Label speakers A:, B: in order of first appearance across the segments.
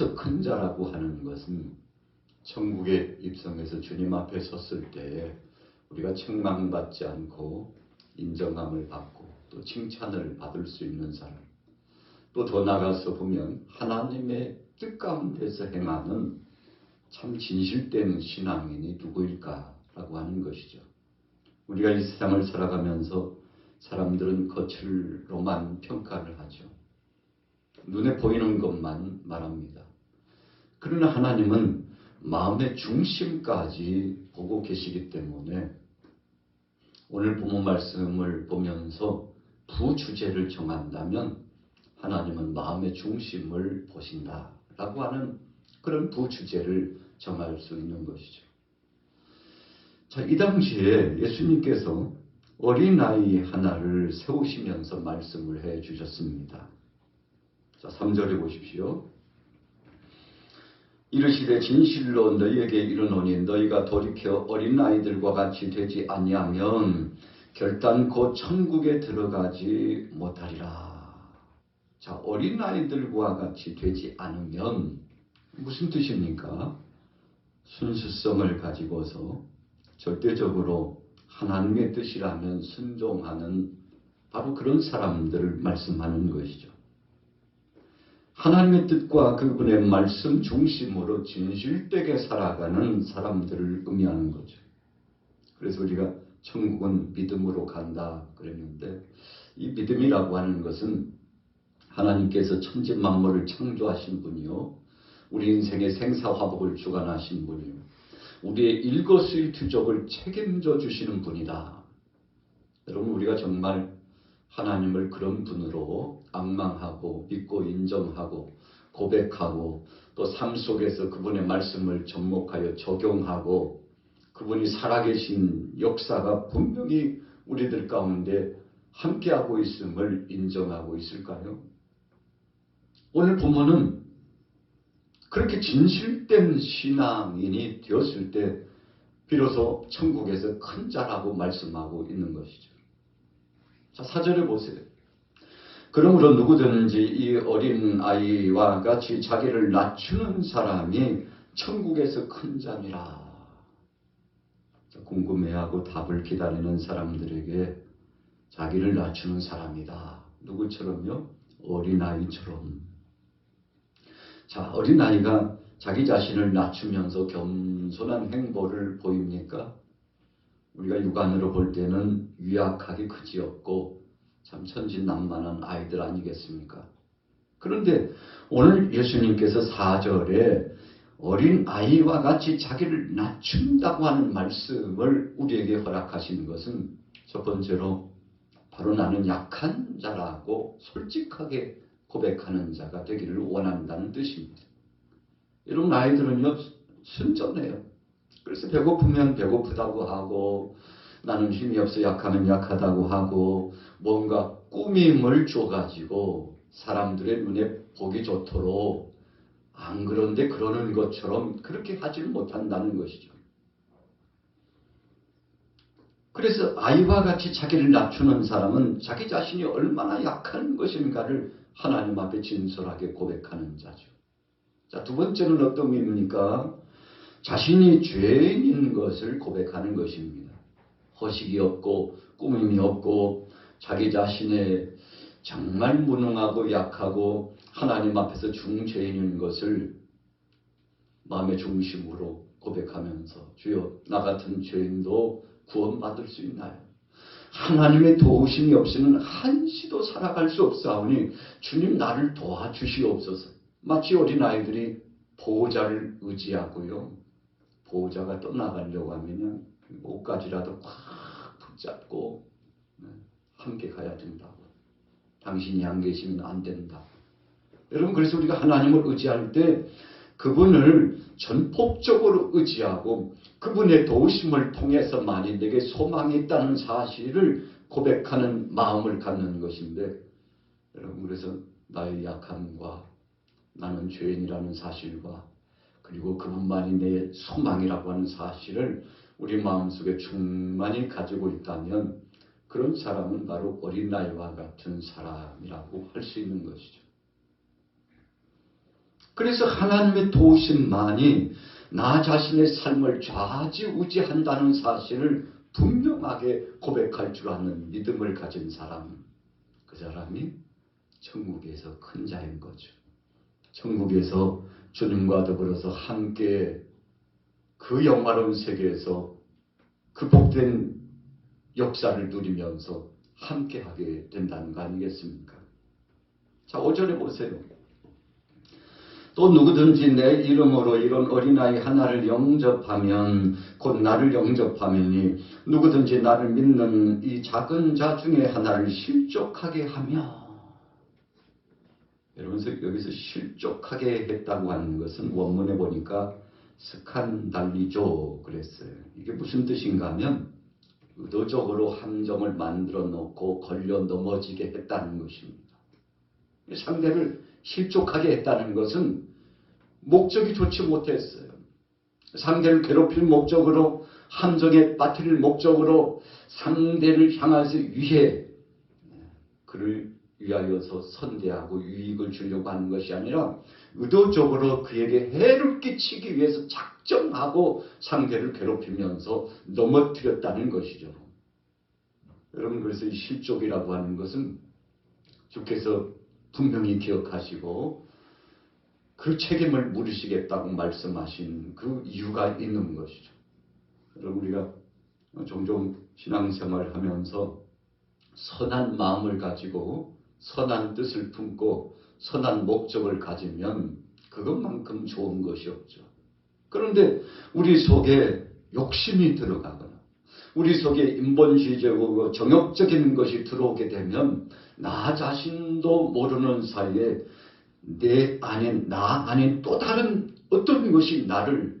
A: 천국에서 큰 자라고 하는 것은 천국에 입성해서 주님 앞에 섰을 때 우리가 책망받지 않고 인정함을 받고 또 칭찬을 받을 수 있는 사람. 또 더 나가서 보면 하나님의 뜻 가운데서 행하는 참 진실된 신앙인이 누구일까라고 하는 것이죠. 우리가 이 세상을 살아가면서 사람들은 겉으로만 평가를 하죠. 눈에 보이는 것만 말합니다. 그러나 하나님은 마음의 중심까지 보고 계시기 때문에 오늘 본문 말씀을 보면서 부주제를 정한다면 하나님은 마음의 중심을 보신다라고 하는 그런 부주제를 정할 수 있는 것이죠. 자, 이 당시에 예수님께서 어린아이 하나를 세우시면서 말씀을 해 주셨습니다. 자, 3절에 보십시오. 이르시되 진실로 너희에게 이르노니 너희가 돌이켜 어린아이들과 같이 되지 아니하면 결단코 천국에 들어가지 못하리라. 자, 어린아이들과 같이 되지 않으면 무슨 뜻입니까? 순수성을 가지고서 절대적으로 하나님의 뜻이라면 순종하는 바로 그런 사람들을 말씀하는 것이죠. 하나님의 뜻과 그분의 말씀 중심으로 진실되게 살아가는 사람들을 의미하는 거죠. 그래서 우리가 천국은 믿음으로 간다 그랬는데 이 믿음이라고 하는 것은 하나님께서 천지 만물을 창조하신 분이요. 우리 인생의 생사화복을 주관하신 분이요. 우리의 일거수일투족을 책임져 주시는 분이다. 여러분 우리가 정말 하나님을 그런 분으로 악망하고 믿고 인정하고 고백하고 또 삶 속에서 그분의 말씀을 접목하여 적용하고 그분이 살아계신 역사가 분명히 우리들 가운데 함께하고 있음을 인정하고 있을까요? 오늘 본문은 그렇게 진실된 신앙인이 되었을 때 비로소 천국에서 큰 자라고 말씀하고 있는 것이죠. 자, 사절에 보세요. 그러므로 누구든지 이 어린 아이와 같이 자기를 낮추는 사람이 천국에서 큰 자니라. 궁금해하고 답을 기다리는 사람들에게 자기를 낮추는 사람이다. 누구처럼요? 어린아이처럼. 자, 어린아이가 자기 자신을 낮추면서 겸손한 행보를 보입니까? 우리가 육안으로 볼 때는 유약하게 그지없고 참 천진난만한 아이들 아니겠습니까? 그런데 오늘 예수님께서 4절에 어린 아이와 같이 자기를 낮춘다고 하는 말씀을 우리에게 허락하시는 것은 첫 번째로 바로 나는 약한 자라고 솔직하게 고백하는 자가 되기를 원한다는 뜻입니다. 이런 아이들은요, 순전해요. 그래서 배고프면 배고프다고 하고, 나는 힘이 없어 약하면 약하다고 하고, 뭔가 꾸밈을 줘가지고 사람들의 눈에 보기 좋도록 안 그런데 그러는 것처럼 그렇게 하지 못한다는 것이죠. 그래서 아이와 같이 자기를 낮추는 사람은 자기 자신이 얼마나 약한 것인가를 하나님 앞에 진솔하게 고백하는 자죠. 자, 두 번째는 어떤 의미입니까? 자신이 죄인인 것을 고백하는 것입니다. 허식이 없고 꾸밈이 없고 자기 자신의 정말 무능하고 약하고 하나님 앞에서 중죄인인 것을 마음의 중심으로 고백하면서 주여 나 같은 죄인도 구원받을 수 있나요? 하나님의 도우심이 없이는 한시도 살아갈 수 없사오니 주님 나를 도와주시옵소서. 마치 어린아이들이 보호자를 의지하고요. 보호자가 떠나가려고 하면 옷까지라도 꽉 붙잡고 네, 함께 가야 된다고. 당신이 안 계시면 안 된다. 여러분 그래서 우리가 하나님을 의지할 때 그분을 전폭적으로 의지하고 그분의 도우심을 통해서만이 내게 소망이 있다는 사실을 고백하는 마음을 갖는 것인데 여러분 그래서 나의 약함과 나는 죄인이라는 사실과 그리고 그분만이 내 소망이라고 하는 사실을 우리 마음속에 충만히 가지고 있다면 그런 사람은 바로 어린아이와 같은 사람이라고 할 수 있는 것이죠. 그래서 하나님의 도우심만이 나 자신의 삶을 좌지우지한다는 사실을 분명하게 고백할 줄 아는 믿음을 가진 사람, 그 사람이 천국에서 큰 자인 거죠. 천국에서 주님과 더불어서 함께 그 영화로운 세계에서 그 복된 역사를 누리면서 함께 하게 된다는 거 아니겠습니까? 자, 5절에 보세요. 또 누구든지 내 이름으로 이런 어린아이 하나를 영접하면 곧 나를 영접하면이 누구든지 나를 믿는 이 작은 자 중에 하나를 실족하게 하며 여러분 여기서 실족하게 했다고 하는 것은 원문에 보니까 스칸달리죠 그랬어요. 이게 무슨 뜻인가 하면 의도적으로 함정을 만들어 놓고 걸려 넘어지게 했다는 것입니다. 상대를 실족하게 했다는 것은 목적이 좋지 못했어요. 상대를 괴롭힐 목적으로 함정에 빠뜨릴 목적으로 상대를 향해서 위해 그를 위하여서 선대하고 유익을 주려고 하는 것이 아니라 의도적으로 그에게 해를 끼치기 위해서 작정하고 상대를 괴롭히면서 넘어뜨렸다는 것이죠. 여러분 그래서 이 실족이라고 하는 것은 주께서 분명히 기억하시고 그 책임을 물으시겠다고 말씀하신 그 이유가 있는 것이죠. 여러분 우리가 종종 신앙생활을 하면서 선한 마음을 가지고 선한 뜻을 품고 선한 목적을 가지면 그것만큼 좋은 것이 없죠. 그런데 우리 속에 욕심이 들어가거나 우리 속에 인본주의적이고 정욕적인 것이 들어오게 되면 나 자신도 모르는 사이에 내 안에 나 안에 또 다른 어떤 것이 나를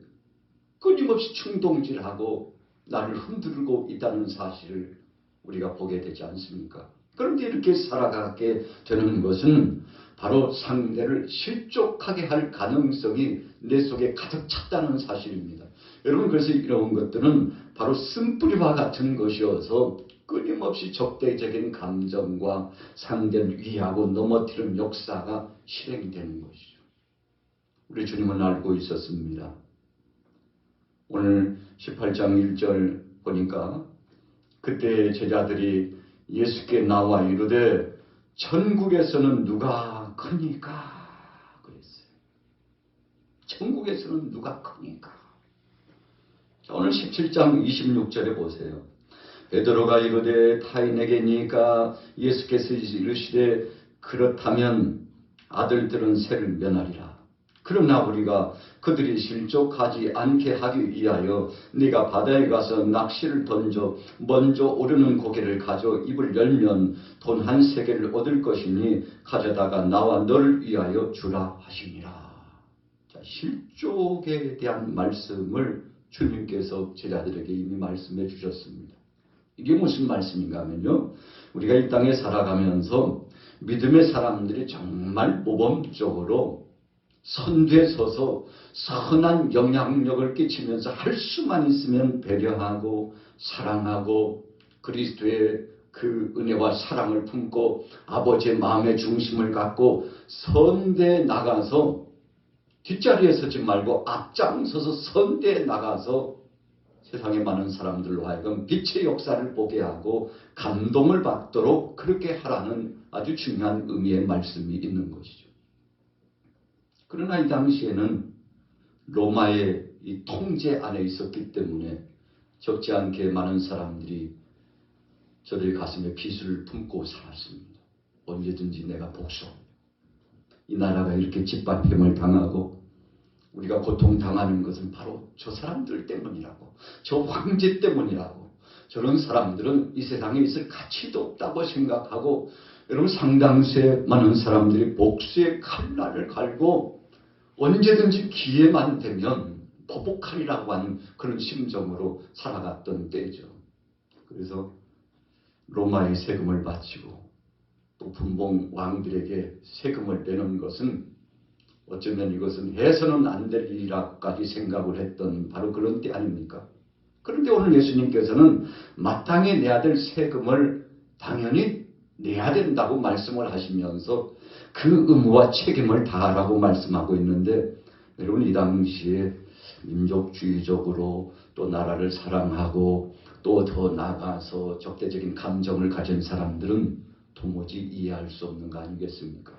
A: 끊임없이 충동질하고 나를 흔들고 있다는 사실을 우리가 보게 되지 않습니까? 그런데 이렇게 살아가게 되는 것은 바로 상대를 실족하게 할 가능성이 내 속에 가득 찼다는 사실입니다. 여러분 그래서 이런 것들은 바로 쓴뿌리와 같은 것이어서 끊임없이 적대적인 감정과 상대를 위하고 넘어뜨리는 역사가 실행되는 것이죠. 우리 주님은 알고 있었습니다. 오늘 18장 1절 보니까 그때 제자들이 예수께 나와 이르되 천국에서는 누가 크니까 그랬어요. 천국에서는 누가 크니까. 자, 오늘 17장 26절에 보세요. 베드로가 이르되 타인에게 니까 예수께서 이르시되 그렇다면 아들들은 세를 면하리라. 그러나 우리가 그들이 실족하지 않게 하기 위하여 네가 바다에 가서 낚시를 던져 먼저 오르는 고개를 가져 입을 열면 돈 한 세계를 얻을 것이니 가져다가 나와 너를 위하여 주라 하시니라. 자, 실족에 대한 말씀을 주님께서 제자들에게 이미 말씀해 주셨습니다. 이게 무슨 말씀인가 하면요. 우리가 이 땅에 살아가면서 믿음의 사람들이 정말 모범적으로 선두에 서서 선한 영향력을 끼치면서 할 수만 있으면 배려하고 사랑하고 그리스도의 그 은혜와 사랑을 품고 아버지의 마음의 중심을 갖고 선대에 나가서 뒷자리에 서지 말고 앞장서서 선대에 나가서 세상에 많은 사람들로 하여금 빛의 역사를 보게 하고 감동을 받도록 그렇게 하라는 아주 중요한 의미의 말씀이 있는 것이죠. 그러나 이 당시에는 로마의 이 통제 안에 있었기 때문에 적지 않게 많은 사람들이 저들의 가슴에 비수를 품고 살았습니다. 언제든지 내가 복수합니다. 이 나라가 이렇게 짓밟힘을 당하고 우리가 고통당하는 것은 바로 저 사람들 때문이라고 저 황제 때문이라고 저런 사람들은 이 세상에 있을 가치도 없다고 생각하고 여러분 상당수의 많은 사람들이 복수의 칼날을 갈고 언제든지 기회만 되면 보복하리라고 하는 그런 심정으로 살아갔던 때죠. 그래서 로마의 세금을 바치고 또 분봉 왕들에게 세금을 내는 것은 어쩌면 이것은 해서는 안 될 일이라까지 생각을 했던 바로 그런 때 아닙니까? 그런데 오늘 예수님께서는 마땅히 내야 될 세금을 당연히 내야 된다고 말씀을 하시면서 그 의무와 책임을 다하라고 말씀하고 있는데 여러분 이 당시에 민족주의적으로 또 나라를 사랑하고 또 더 나아가서 적대적인 감정을 가진 사람들은 도무지 이해할 수 없는 거 아니겠습니까?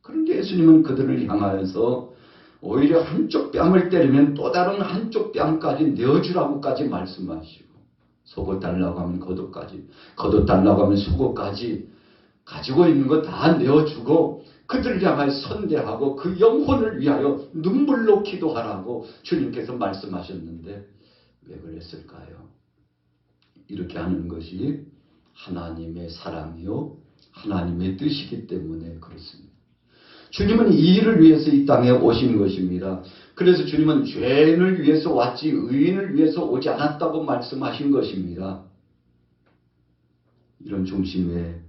A: 그런데 예수님은 그들을 향하여서 오히려 한쪽 뺨을 때리면 또 다른 한쪽 뺨까지 내어주라고까지 말씀하시고 속옷 달라고 하면 겉옷까지 겉옷 달라고 하면 속옷까지 가지고 있는 거 다 내어주고 그들을 향하여 선대하고 그 영혼을 위하여 눈물로 기도하라고 주님께서 말씀하셨는데 왜 그랬을까요? 이렇게 하는 것이 하나님의 사랑이요 하나님의 뜻이기 때문에 그렇습니다. 주님은 이 일을 위해서 이 땅에 오신 것입니다. 그래서 주님은 죄인을 위해서 왔지 의인을 위해서 오지 않았다고 말씀하신 것입니다. 이런 중심의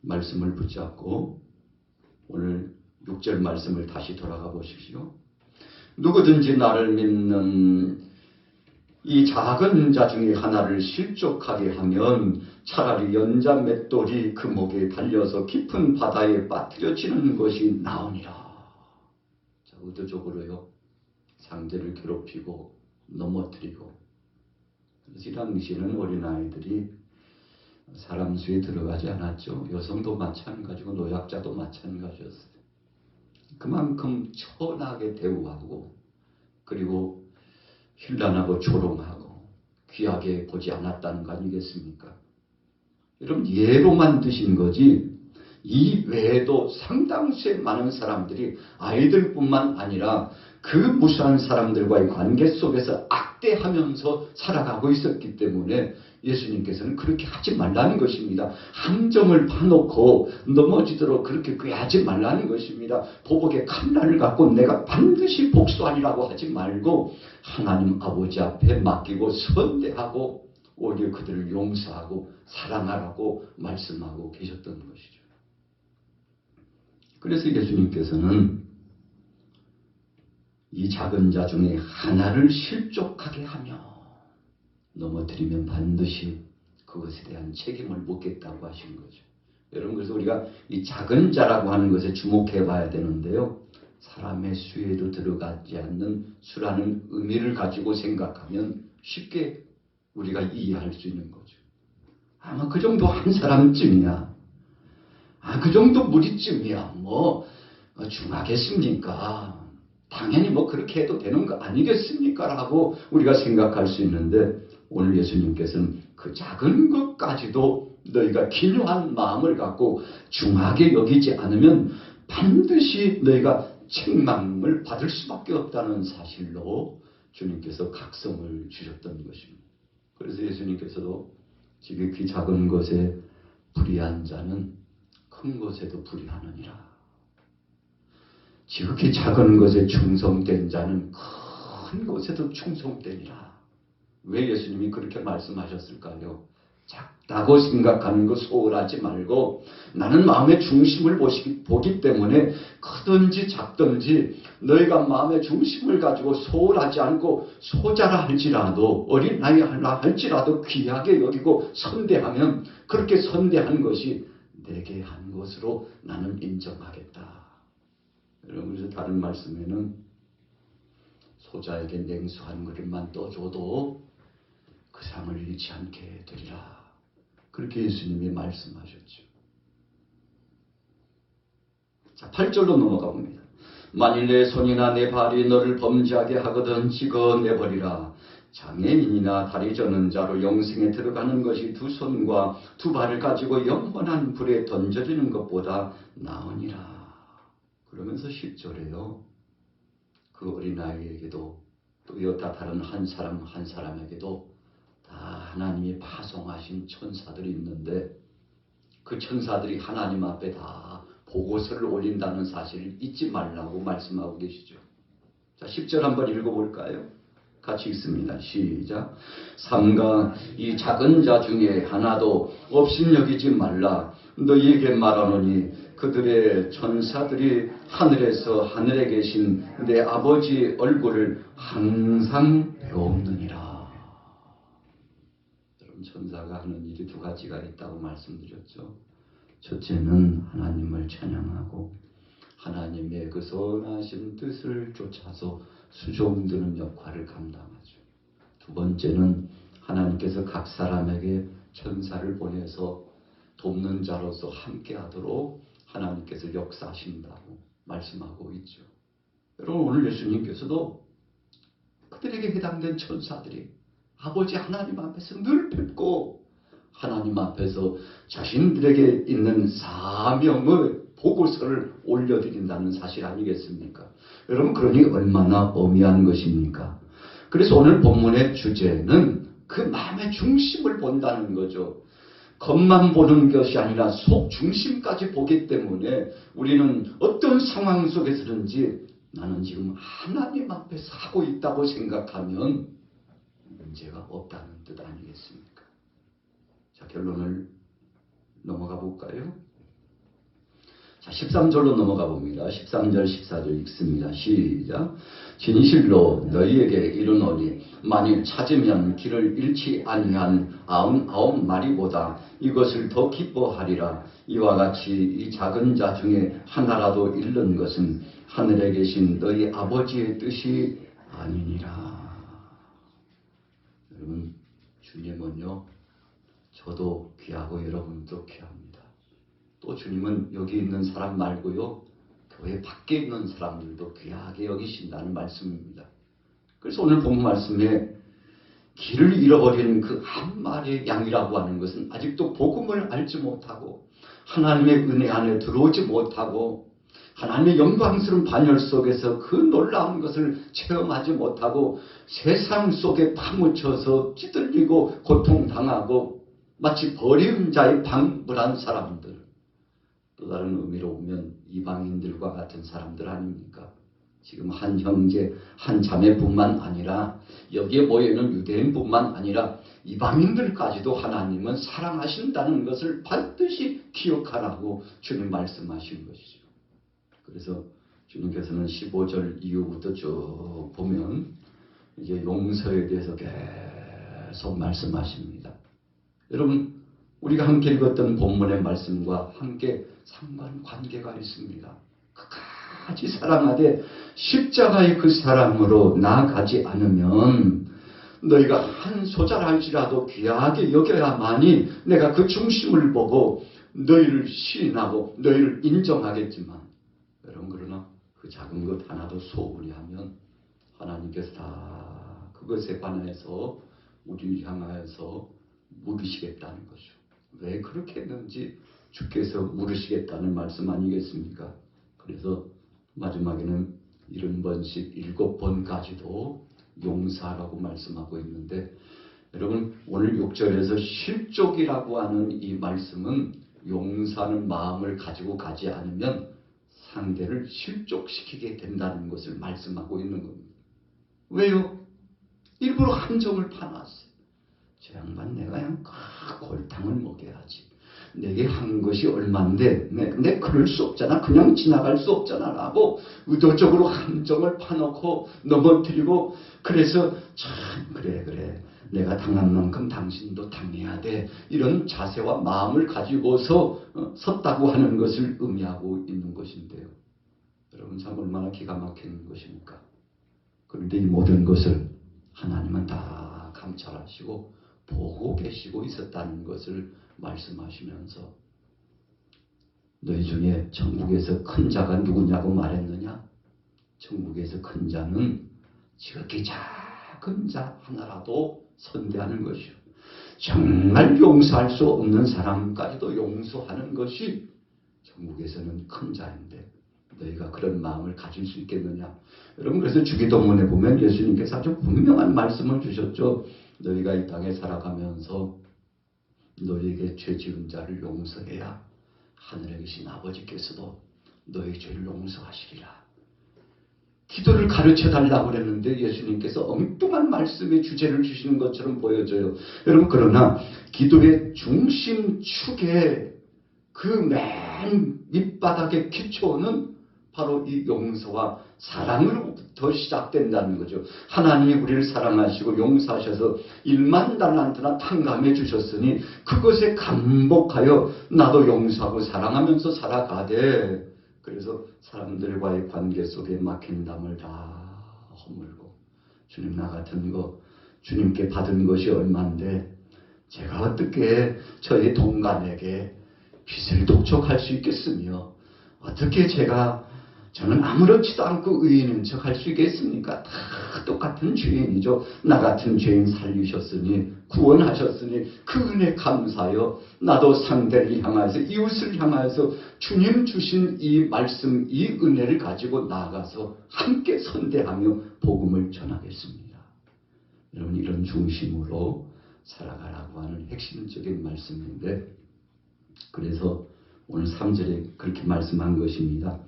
A: 말씀을 붙잡고 오늘 6절 말씀을 다시 돌아가 보십시오. 누구든지 나를 믿는 이 작은 자 중에 하나를 실족하게 하면 차라리 연자 맷돌이 그 목에 달려서 깊은 바다에 빠뜨려지는 것이 나으니라. 자, 의도적으로요. 상대를 괴롭히고 넘어뜨리고 그래서 이 당시에는 어린아이들이 사람 수에 들어가지 않았죠. 여성도 마찬가지고 노약자도 마찬가지였어요. 그만큼 천하게 대우하고 그리고 힐난하고 조롱하고 귀하게 보지 않았다는 거 아니겠습니까? 여러분 예로만 드신 거지 이 외에도 상당수의 많은 사람들이 아이들뿐만 아니라 그 무수한 사람들과의 관계 속에서 악대하면서 살아가고 있었기 때문에 예수님께서는 그렇게 하지 말라는 것입니다. 함정을 파놓고 넘어지도록 그렇게 꾀하지 말라는 것입니다. 보복의 칼날을 갖고 내가 반드시 복수하리라고 하지 말고 하나님 아버지 앞에 맡기고 선대하고 오히려 그들을 용서하고 사랑하라고 말씀하고 계셨던 것이죠. 그래서 예수님께서는 이 작은 자 중에 하나를 실족하게 하며 넘어뜨리면 반드시 그것에 대한 책임을 묻겠다고 하신 거죠. 여러분 그래서 우리가 이 작은 자라고 하는 것에 주목해 봐야 되는데요. 사람의 수에도 들어가지 않는 수라는 의미를 가지고 생각하면 쉽게 우리가 이해할 수 있는 거죠. 아마 그 정도 한 사람쯤이야. 아, 그 정도 무리쯤이야. 뭐, 어, 중하겠습니까? 당연히 뭐 그렇게 해도 되는 거 아니겠습니까? 라고 우리가 생각할 수 있는데, 오늘 예수님께서는 그 작은 것까지도 너희가 기묘한 마음을 갖고 중하게 여기지 않으면 반드시 너희가 책망을 받을 수밖에 없다는 사실로 주님께서 각성을 주셨던 것입니다. 그래서 예수님께서도 지극히 작은 것에 불의한 자는 큰 것에도 불의하느니라. 지극히 작은 것에 충성된 자는 큰 것에도 충성되니라. 왜 예수님이 그렇게 말씀하셨을까요? 작다고 생각하는 거 소홀하지 말고 나는 마음의 중심을 보시, 보기 때문에 크든지 작든지 너희가 마음의 중심을 가지고 소홀하지 않고 소자라 할지라도 어린 나이 하나 할지라도 귀하게 여기고 선대하면 그렇게 선대한 것이 내게 한 것으로 나는 인정하겠다. 여러분 다른 말씀에는 소자에게 냉수한 그릇만 떠줘도 그 상을 잃지 않게 되리라. 그렇게 예수님이 말씀하셨죠. 자, 8절로 넘어가 봅니다. 만일 내 손이나 내 발이 너를 범죄하게 하거든 찍어내버리라. 장애인이나 다리 저는 자로 영생에 들어가는 것이 두 손과 두 발을 가지고 영원한 불에 던져지는 것보다 나으니라. 그러면서 10절에요. 그 어린아이에게도 또 여타 다른 한 사람 한 사람에게도 다 하나님이 파송하신 천사들이 있는데 그 천사들이 하나님 앞에 다 보고서를 올린다는 사실을 잊지 말라고 말씀하고 계시죠. 자, 10절 한번 읽어볼까요? 같이 읽습니다. 시작. 삼가 이 작은 자 중에 하나도 업신여기지 말라. 너희에게 말하노니 그들의 천사들이 하늘에서 하늘에 계신 내 아버지 얼굴을 항상 배웠느니라. 천사가 하는 일이 두 가지가 있다고 말씀드렸죠. 첫째는 하나님을 찬양하고 하나님의 그 선하신 뜻을 쫓아서 수종드는 역할을 감당하죠. 두 번째는 하나님께서 각 사람에게 천사를 보내서 돕는 자로서 함께하도록 하나님께서 역사하신다고 말씀하고 있죠. 여러분 오늘 예수님께서도 그들에게 해당된 천사들이 아버지 하나님 앞에서 늘 뵙고 하나님 앞에서 자신들에게 있는 사명의 보고서를 올려드린다는 사실 아니겠습니까? 여러분 그러니 얼마나 엄미한 것입니까? 그래서 오늘 본문의 주제는 그 마음의 중심을 본다는 거죠. 겉만 보는 것이 아니라 속 중심까지 보기 때문에 우리는 어떤 상황 속에서든지 나는 지금 하나님 앞에 서고 있다고 생각하면 문제가 없다는 뜻 아니겠습니까? 자, 결론을 넘어가 볼까요? 자, 13절로 넘어가 봅니다. 13절, 14절 읽습니다. 시작. 진실로 너희에게 이르노니 만일 찾으면 길을 잃지 아니한 아흔 아홉 마리보다 이것을 더 기뻐하리라. 이와 같이 이 작은 자 중에 하나라도 잃는 것은 하늘에 계신 너희 아버지의 뜻이 아니니라. 여러분, 주님은요, 저도 귀하고 여러분도 귀합니다. 또 주님은 여기 있는 사람 말고요, 교회 밖에 있는 사람들도 귀하게 여기신다는 말씀입니다. 그래서 오늘 본 말씀에 길을 잃어버린 그한 마리의 양이라고 하는 것은 아직도 복음을 알지 못하고 하나님의 은혜 안에 들어오지 못하고 하나님의 영광스러운 반열 속에서 그 놀라운 것을 체험하지 못하고 세상 속에 파묻혀서 찌들리고 고통당하고 마치 버린 자의 방불한 사람들 또 다른 의미로 보면 이방인들과 같은 사람들 아닙니까? 지금 한 형제, 한 자매뿐만 아니라 여기에 모여있는 유대인뿐만 아니라 이방인들까지도 하나님은 사랑하신다는 것을 반드시 기억하라고 주님 말씀하신 것이죠. 그래서 주님께서는 15절 이후부터 쭉 보면 이제 용서에 대해서 계속 말씀하십니다. 여러분, 우리가 함께 읽었던 본문의 말씀과 함께 상관관계가 있습니다. 끝까지 사랑하되 십자가의 그 사랑으로 나아가지 않으면 너희가 한 소잘할지라도 귀하게 여겨야만이 내가 그 중심을 보고 너희를 시인하고 너희를 인정하겠지만 여러분 그러나 그 작은 것 하나도 소홀히 하면 하나님께서 다 그것에 관해서 우리를 향하여서 물으시겠다는 거죠. 왜 그렇게 했는지 주께서 물으시겠다는 말씀 아니겠습니까? 그래서 마지막에는 일흔 번씩 일곱 번까지도 용사라고 말씀하고 있는데 여러분 오늘 6절에서 실족이라고 하는 이 말씀은 용사는 마음을 가지고 가지 않으면 상대를 실족시키게 된다는 것을 말씀하고 있는 겁니다. 왜요? 일부러 함정을 파놨어요. 저 양반 내가 그냥 그 골탕을 먹여야지. 내게 한 것이 얼만데 내, 내 그럴 수 없잖아. 그냥 지나갈 수 없잖아. 라고 의도적으로 함정을 파놓고 넘어뜨리고 그래서 참 그래 그래 내가 당한 만큼 당신도 당해야 돼. 이런 자세와 마음을 가지고서 어, 섰다고 하는 것을 의미하고 있는 것인데요. 여러분 참 얼마나 기가 막히는 것입니까? 그런데 이 모든 것을 하나님은 다 감찰하시고 보고 계시고 있었다는 것을 말씀하시면서 너희 중에 천국에서 큰 자가 누구냐고 말했느냐? 천국에서 큰 자는 지극히 작은 자 하나라도 선대하는 것이요. 정말 용서할 수 없는 사람까지도 용서하는 것이 천국에서는 큰 자인데 너희가 그런 마음을 가질 수 있겠느냐? 여러분 그래서 주기도문에 보면 예수님께서 아주 분명한 말씀을 주셨죠. 너희가 이 땅에 살아가면서 너희에게 죄 지은 자를 용서해야 하늘에 계신 아버지께서도 너희 죄를 용서하시리라. 기도를 가르쳐 달라고 그랬는데 예수님께서 엉뚱한 말씀의 주제를 주시는 것처럼 보여져요. 여러분 그러나 기도의 중심 축에 그 맨 밑바닥의 기초는 바로 이 용서와 사랑으로부터 시작된다는 거죠. 하나님이 우리를 사랑하시고 용서하셔서 1만 달란트나 탕감해 주셨으니 그것에 감복하여 나도 용서하고 사랑하면서 살아가되 그래서 사람들과의 관계 속에 막힌 담을 다 허물고 주님 나 같은 거 주님께 받은 것이 얼만데 제가 어떻게 저희 동간에게 빚을 독촉할 수 있겠으며 어떻게 제가 저는 아무렇지도 않고 의인인 척 할 수 있겠습니까? 다 똑같은 죄인이죠. 나 같은 죄인 살리셨으니 구원하셨으니 그 은혜 감사하여 나도 상대를 향하여서 이웃을 향하여서 주님 주신 이 말씀 이 은혜를 가지고 나아가서 함께 선대하며 복음을 전하겠습니다. 여러분 이런 중심으로 살아가라고 하는 핵심적인 말씀인데 그래서 오늘 3절에 그렇게 말씀한 것입니다.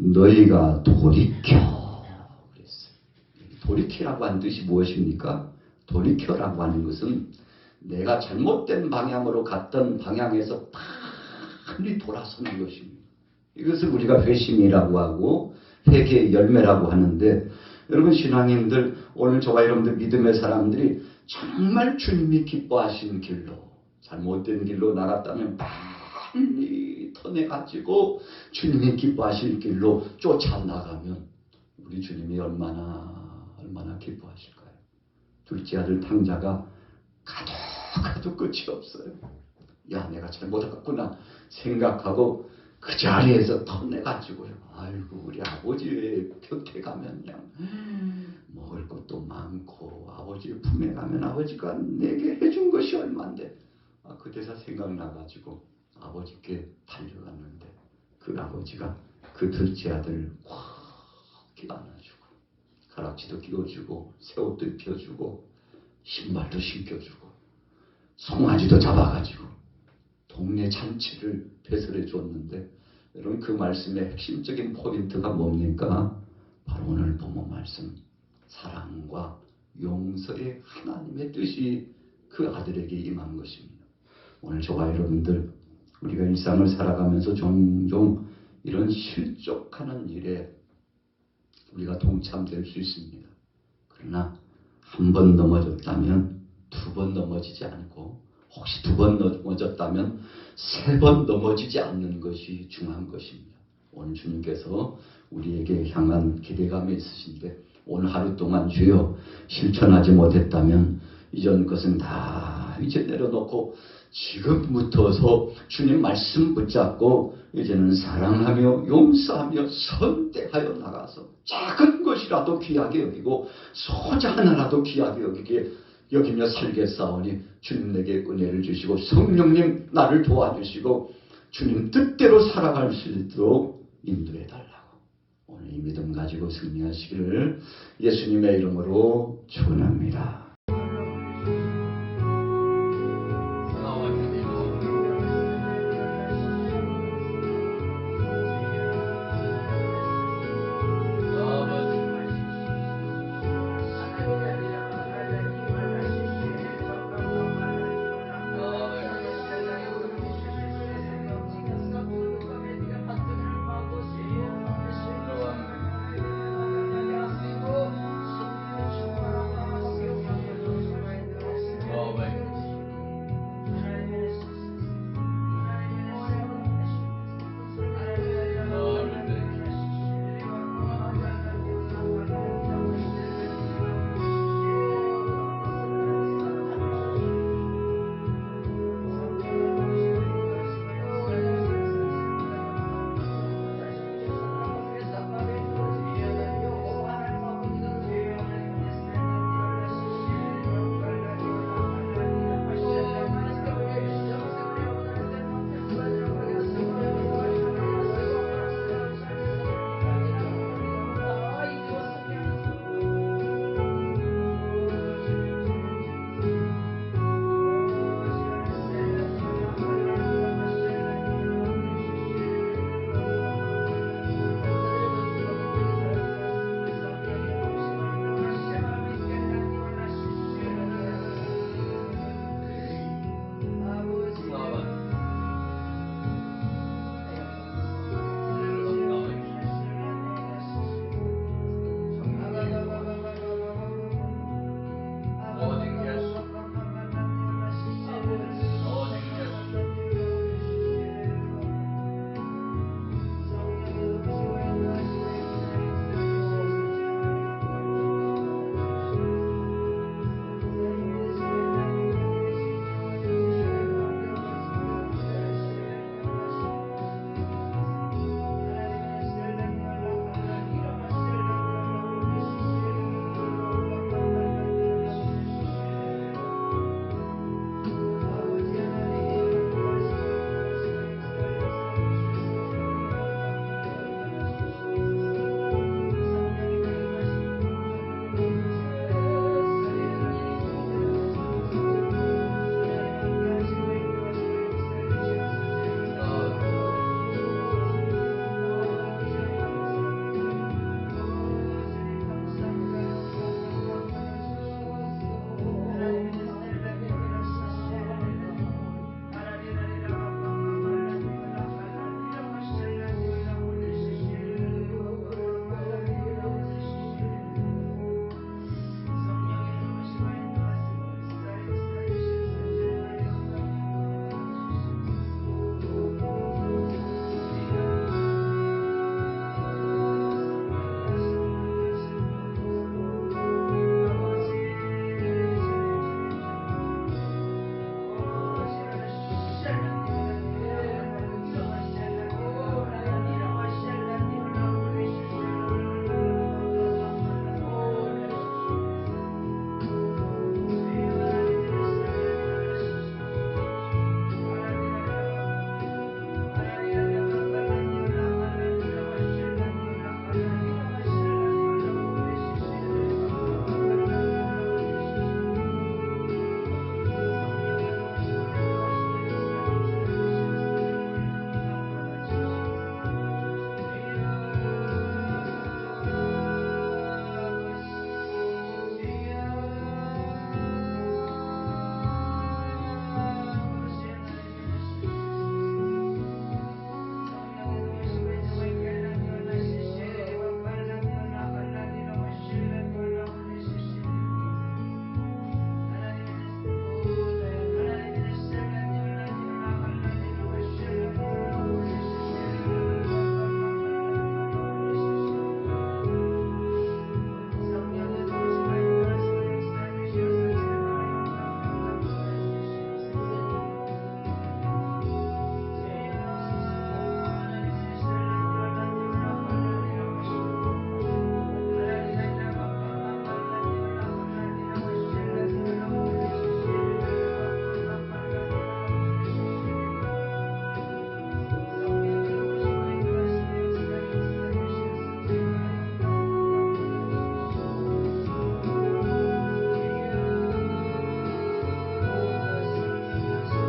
A: 너희가 돌이켜 그랬어요. 돌이키라고 하는 뜻이 무엇입니까? 돌이켜라고 하는 것은 내가 잘못된 방향으로 갔던 방향에서 빨리 돌아서는 것입니다. 이것을 우리가 회심이라고 하고 회개의 열매라고 하는데 여러분 신앙인들 오늘 저와 여러분들 믿음의 사람들이 정말 주님이 기뻐하시는 길로 잘못된 길로 나갔다면 빨리 터내가지고 주님이 기뻐하실 길로 쫓아나가면 우리 주님이 얼마나 얼마나 기뻐하실까요? 둘째 아들 탕자가 가도 가도 끝이 없어요. 야 내가 잘못했구나 생각하고 그 자리에서 터내가지고요. 아이고 우리 아버지 곁에 가면 그냥 먹을 것도 많고 아버지 품에 가면 아버지가 내게 해준 것이 얼만데 아, 그 대사 생각나가지고 아버지께 달려갔는데 그 아버지가 그 둘째 아들을 꽉 안아주고 가락지도 끼워주고 새 옷도 입혀주고 신발도 신겨주고 송아지도 잡아가지고 동네 잔치를 배설해 줬는데 여러분 그 말씀의 핵심적인 포인트가 뭡니까? 바로 오늘 본문 말씀 사랑과 용서의 하나님의 뜻이 그 아들에게 임한 것입니다. 오늘 저와 여러분들 우리가 일상을 살아가면서 종종 이런 실족하는 일에 우리가 동참될 수 있습니다. 그러나 한 번 넘어졌다면 두 번 넘어지지 않고 혹시 두 번 넘어졌다면 세 번 넘어지지 않는 것이 중요한 것입니다. 오늘 주님께서 우리에게 향한 기대감이 있으신데 오늘 하루 동안 주여 실천하지 못했다면 이전 것은 다 이제 내려놓고 지금부터서 주님 말씀 붙잡고 이제는 사랑하며 용서하며 선대하여 나가서 작은 것이라도 귀하게 여기고 소자 하나라도 귀하게 여기게 여기며 살겠사오니 주님 내게 은혜를 주시고 성령님 나를 도와주시고 주님 뜻대로 살아갈 수 있도록 인도해 달라고 오늘 이 믿음 가지고 승리하시기를 예수님의 이름으로 축원합니다.